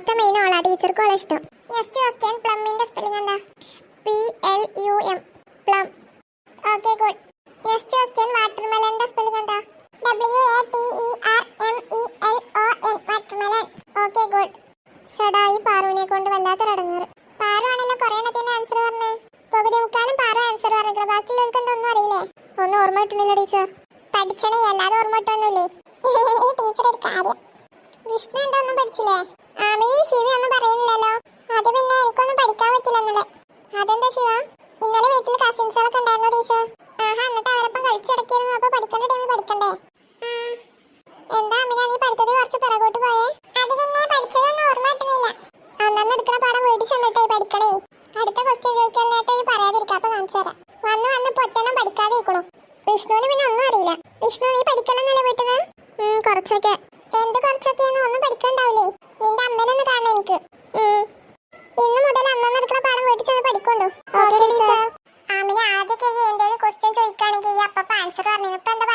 ക്ലാസ്സിലെ മെയിൻ ഓളാ ടീച്ചർക്ക് ഓളെ ഇഷ്ടം. നെക്സ്റ്റ് ക്വസ്റ്റ്യൻ പ്ലമ്മിന്റെ സ്പെല്ലിംഗ് എന്താ? P L U M plum okay good next question വാട്ടർമെലന്റെ spelling എന്താ? W A T E R M E L O N watermelon okay good ഷടാ ഈ പാറുവിനെ കൊണ്ട് വല്ലാത്തൊരടങ്ങാറ് പാറു ആണല്ലോ കുറേ ആൻസർ പറഞ്ഞേ. പകുതി മുക്കാലും പാറു ആൻസർ പറഞ്ഞിട്ട് ബാക്കിയുള്ളവർക്ക് എന്തൊന്നും അറിയില്ലേ? ഒന്നും ഓർമ്മ കിട്ടുന്നില്ല ടീച്ചർ. പഠിച്ചണേ അല്ലാതെ ഓർമ്മ കിട്ടൊന്നുമില്ലേ ഈ ടീച്ചർ ഒരു കാര്യം. വിഷ്ണു എന്തൊന്നും പഠിച്ചില്ലേ? ശിവ ഒന്നും പിന്നെ എനിക്കൊന്നും പഠിക്കാൻ ശിവ? ഇന്നലെ വീട്ടിൽ ടീച്ചർ ആഹാ ടൈമിൽ പഠിക്കണ്ടേ എന്താ നീ കുറച്ച് പിറകോട്ട് പോയേ? പിന്നെ പഠിച്ചതൊന്നും പഠിക്കണേ. അടുത്ത ക്വസ്റ്റ്യൻ ഈ വന്ന് വന്ന് പഠിക്കാതെ വിഷ്ണുവിന് പിന്നെ ഒന്നും അറിയില്ല. വിഷ്ണു നീ പഠിക്കലെന്നല്ലേ വീട്ടിൽ കുറച്ചൊക്കെ. എന്ത് കുറച്ചൊക്കെ ആൻസർ പറഞ്ഞു ഇപ്പൊ എന്താ പറയാത്ത